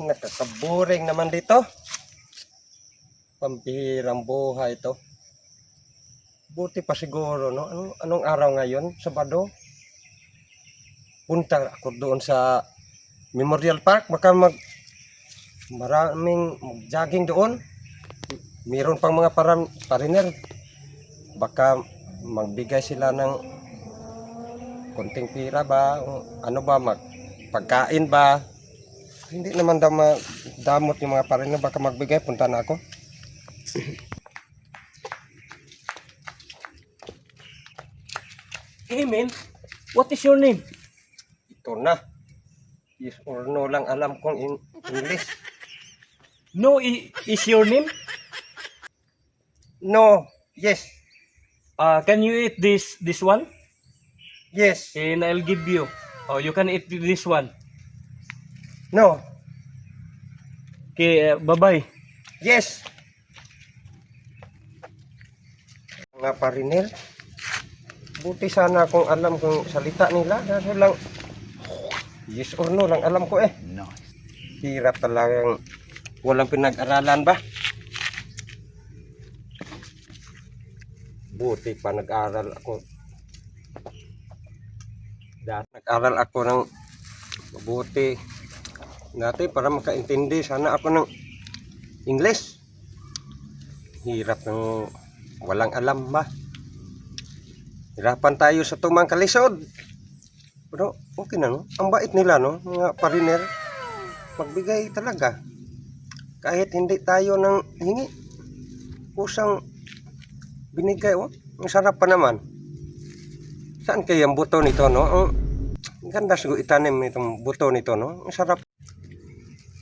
nakakaboring naman dito. Pampihirang buhay to. Buti pa siguro, no? Anong, anong araw ngayon? Sabado? Punta ako doon sa Memorial Park. Baka mag maraming jogging doon. Meron pang mga param, pariner. Baka magbigay sila ng konting pira ba? Ano ba? Mag, pagkain ba? Hindi naman daw damot yung mga pariner. Baka magbigay. Punta na ako. Hey man, what is your name? Ito na. Yes or no lang alam kong in English. No is your name? No. Yes. Uh, can you eat this this one? Yes. And I'll give you. Oh, you can eat this one. No. Okay, uh, bye-bye. Yes. Mga pariner. Buti sana kung alam kung salita nila. Kaso lang, yes or no lang alam ko eh. Hirap talagang walang pinag-aralan ba? Buti pa nag-aral ako. Dati nag-aral ako ng mabuti. Dati para makaintindi sana ako ng English. Hirap ng walang alam ba? Hirapan tayo sa tumang kalisod. Pero okay na no? Ang bait nila no, mga pariner. Magbigay talaga. Kahit hindi tayo nang hingi. Kusang binigay oh. Ang sarap pa naman. Saan kaya ang buto nito no? Ang ganda siguro itanim itong buto nito no. Ang sarap.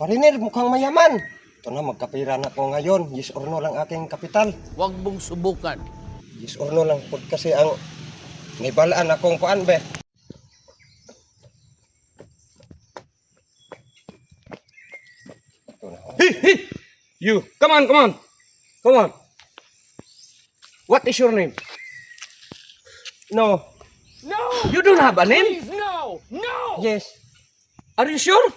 Pariner, mukhang mayaman. Ito na, magkapira na ko ngayon. Yes or no lang aking kapital. Huwag mong subukan. Yes or no lang po kasi ang may balaan akong kuan be. Ito na. Hey, hey, you, come on, come on, come on. What is your name? No. No! You don't have a name? Please, no! No! Yes. Are you sure?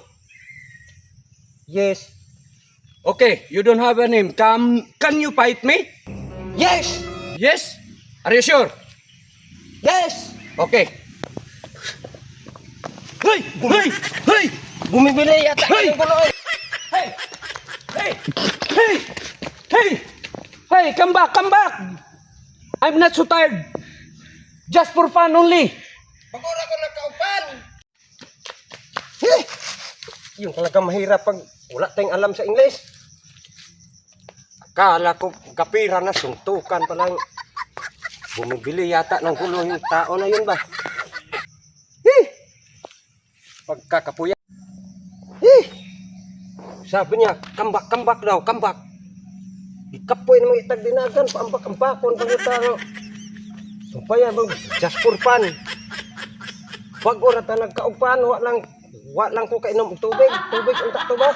Yes. Okay, you don't have a name. Come, can you fight me? Yes. Yes? Are you sure? Yes. Okay. Hey! Hey! Hey! Bumibili yata Hey! ng. Hey! Hey! Hey! Hey! Hey! Come back! Come back! I'm not so tired. Just for fun only. Pagura ko nagkaupan. Eh, Yung talaga mahirap pag wala tayong alam sa English. Akala ko kapira na suntukan pa lang. Bumibili yata ng gulo yung tao na yun ba? Eh, pagkakapuya. Eh, sabi niya, kambak, kambak daw, kambak. Ikapoy na mga itag dinagan, paambak-ambakon, pagkutaro. Supaya bang just for fun. Wag ora ta nagkaupan, wa lang wa lang ko kainom og tubig. Tubig unta to ba?